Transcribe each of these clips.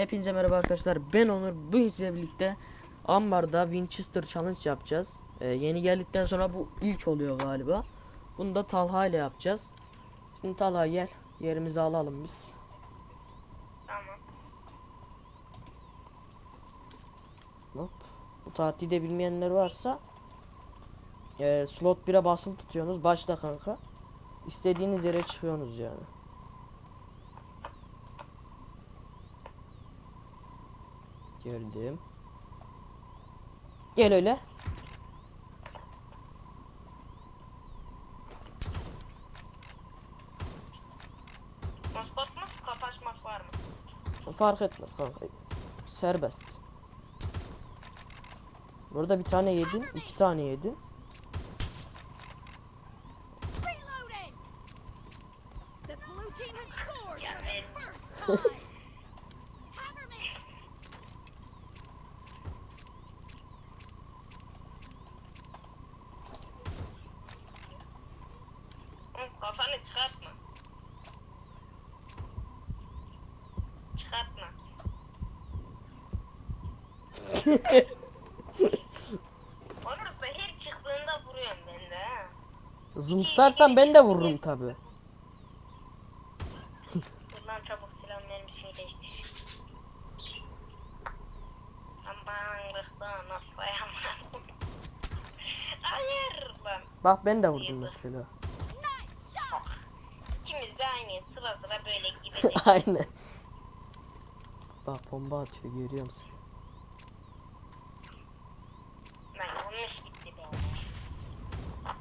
Hepinize merhaba arkadaşlar. Ben Onur. Bugün sizle birlikte Ambar'da Winchester Challenge yapacağız. Ee, yeni geldikten sonra bu ilk oluyor galiba. Bunu da Talha ile yapacağız. Şimdi Talha gel. Yerimizi alalım biz. Tamam. Hop. Bu tatilde bilmeyenler varsa ee, slot 1'e basılı tutuyorsunuz. Başla kanka. İstediğiniz yere çıkıyorsunuz yani. Geldim. Gel öyle. Maskot mu? Kapı açmak var mı? Fark etmez kanka. Serbest. Burada bir tane yedin, iki tane yedin. Onur da her çıktığında vuruyorum ben de ha. Zoom tutarsan ben de vururum tabi. Dur lan çabuk silah mermisini değiştir. Aman bıktım atlayamadım. Hayır lan. Bak ben de vurdum mesela. İkimiz de aynı sıra sıra böyle gidecek. Aynen. Bak bomba atıyor görüyor musun?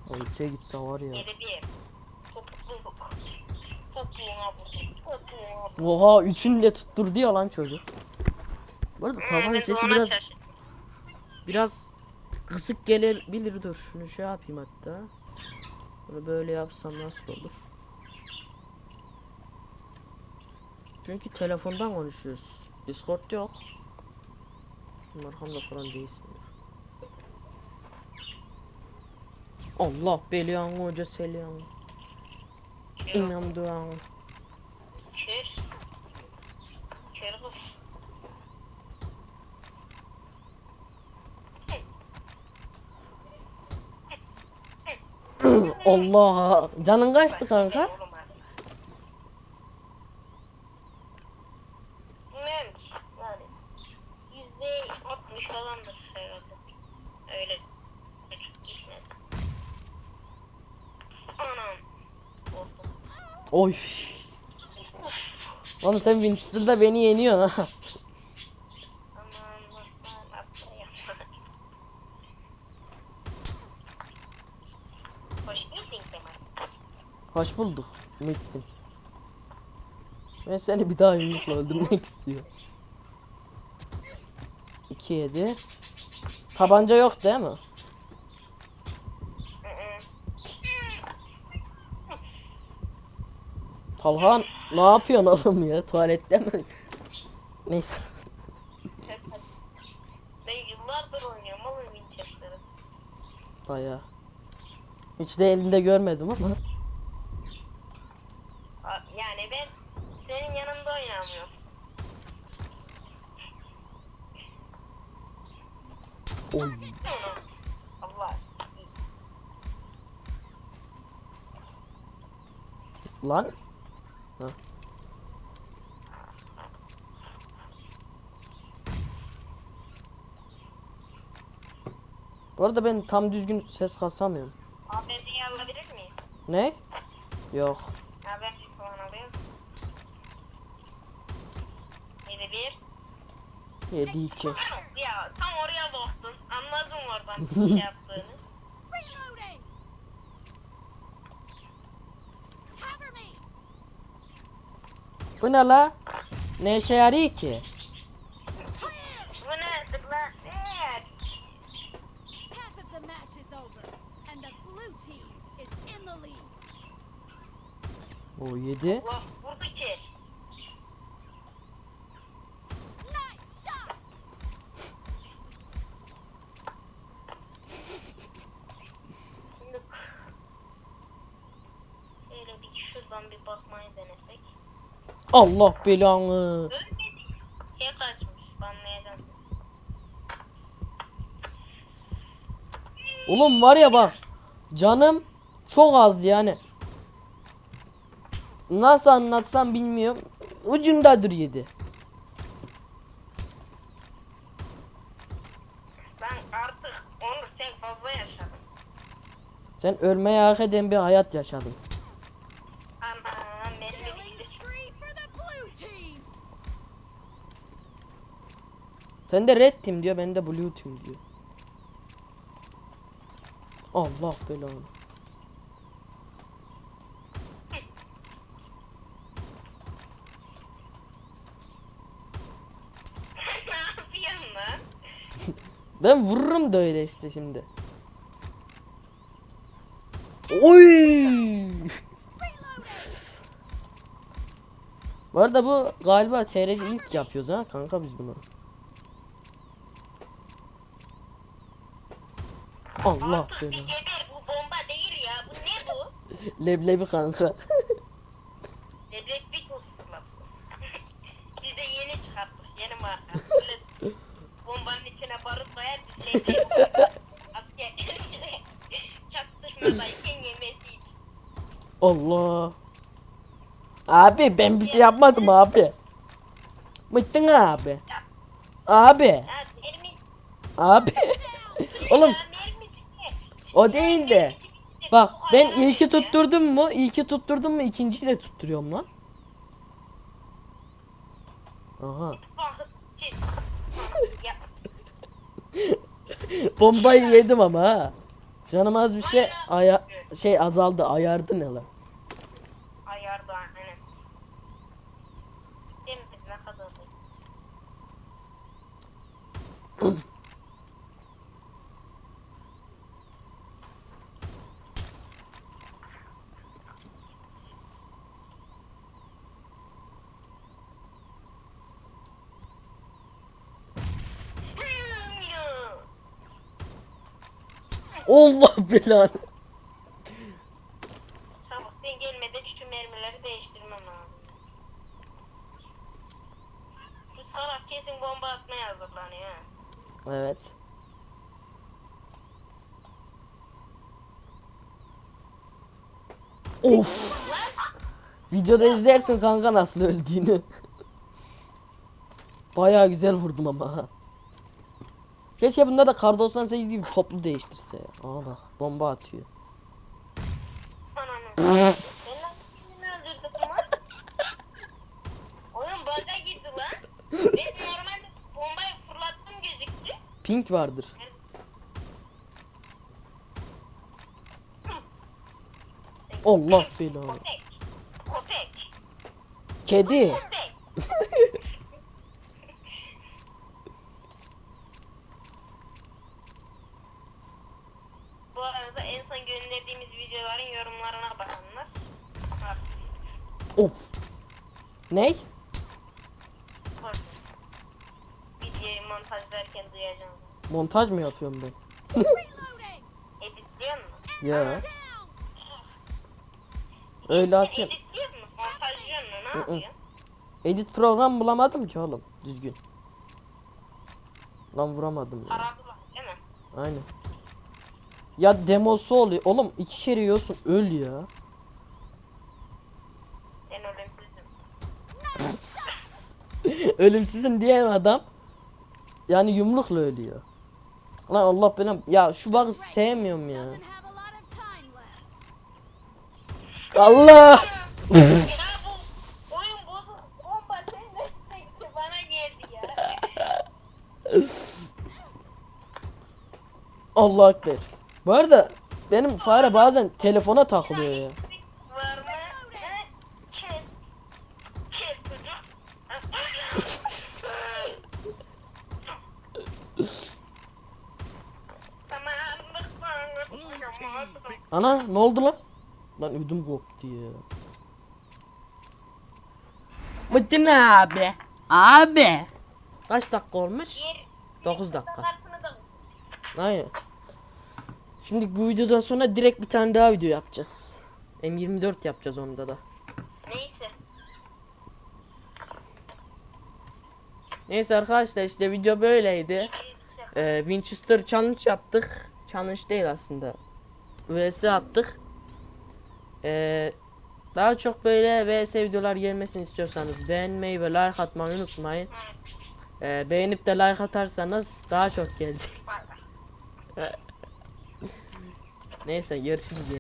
O işe gitse var ya. Topuğuna vurdum. Topuğuna vurdum. Oha üçünü de tutturdu ya lan çocuk. Bu arada tavan de sesi biraz şaşırdım. biraz kısık gelebilir. Dur şunu şey yapayım hatta. Bunu böyle yapsam nasıl olur? Çünkü telefondan konuşuyoruz. Discord yok. Arkamda falan değilsindir. Allah belanı hoca selam. İmam duanı. Kör. Kör kuş. Allah canın kaçtı kanka? Oğlum artık. Bilmiyorum ki. Yani. Yüzde altmış falandır herhalde. Öyle. Çok gitmedi. Anam. Korktum. Oy. Oğlum sen Winchester'da beni yeniyorsun ha. Hoş bulduk. Muhittin. Ben seni bir daha yumrukla öldürmek istiyorum. 2 7 Tabanca yok değil mi? Talhan ne yapıyorsun oğlum ya? Tuvalette mi? Neyse. Ben yıllardır oynuyorum oğlum Winchester'ı. Baya. Hiç de elinde görmedim ama. Yani ben senin yanında oynamıyorum. Oy. Allah. Lan. Ha. Bu arada ben tam düzgün ses kasamıyorum. Abi beni alabilir miyim? Ne? Yok. Haber falan alıyoruz. 7 1. 7 2. Ya tam oraya baktın. Anladım oradan şey yaptığını. Bu ne la? Ne işe yarıyor ki? Bu nedir lan? Evet. Half of the match is over, and the blue team is in the lead. O 7. Allah vurdu ki. Nice shot! Şimdi şöyle bir şuradan bir bakmayı denesek. Allah belanı. Ölmedik. Hack açmış. Banlayacağım. Oğlum var ya bak. Canım çok azdı yani. Nasıl anlatsam bilmiyorum. Ucundadır yedi. Ben artık Onur sen fazla yaşadın. Sen ölmeye hak eden bir hayat yaşadın. Sen de red team diyor, ben de blue team diyor. Allah belanı. Ben vururum da öyle işte şimdi. Oy! Bu arada bu galiba TRC ilk yapıyoruz ha kanka biz bunu. Allah Artık bir geber bu bomba değil ya. Bu ne bu? Leblebi kanka. Lebek bir toz fırlat. Biz de yeni çıkarttık. Yeni marka. Millet bombanın içine barut koyar biz leblebi koyarız. Asker. Çaktırmadayken yemesi için. Allah. Abi ben bir şey yapmadım abi. Bıktın abi. Abi. Ha mermi. Abi. Oğlum Ya? O değil de. Bak ben ilki tutturdum mu? İlki tutturdum mu? ikinciyi de tutturuyorum lan. Aha. Bombayı yedim ama ha. Canım az bir şey aya şey azaldı. Ayardı ne lan? ayardı aynen. Temiz ne kadar da. Allah belanı. Sen gelmeden şu mermileri değiştirmem lazım. Bu salak kesin bomba atmaya hazırlanıyor ha. Evet. Of. Videoda izlersin kanka nasıl öldüğünü. Bayağı güzel vurdum ama ha. Keşke bunda da kar 98 gibi toplu değiştirse. Aa bak bomba atıyor. Ananı. Oyun bug'a girdi lan. Ben normalde bombayı fırlattım gözüktü. Pink vardır. Allah belanı. Köpek. Kedi. Köpek. Of. Ney? pardon. Videoyu montajlarken duyacağım. Montaj mı yapıyorum ben? Editliyor musun? Ya. Öyle açayım. Editliyor musun? Montajlıyor musun? Ne yapıyorsun? Edit program bulamadım ki oğlum. Düzgün. Lan vuramadım ya. Paralı var değil mi? Aynen. Ya demosu oluyor. Oğlum iki kere yiyorsun öl ya. Ben ölümsüzüm. Ölümsüzüm diyen adam yani yumrukla ölüyor. Lan Allah benim ya şu bug'ı sevmiyorum ya. Allah! Allah ekber. Bu arada benim fare bazen telefona takılıyor ya. Ana ne oldu lan? Lan ödüm koptu ya. Bıttın abi. Abi. Kaç dakika olmuş? Yer- 9 dakika. Aynen. Şimdi bu videodan sonra direkt bir tane daha video yapacağız. M24 yapacağız onda da. Neyse. Neyse arkadaşlar işte video böyleydi. Ee, Winchester challenge yaptık. Challenge değil aslında. VS attık. Ee, daha çok böyle VS videolar gelmesini istiyorsanız beğenmeyi ve like atmayı unutmayın. Ee, beğenip de like atarsanız daha çok gelecek. Neyse görüşürüz.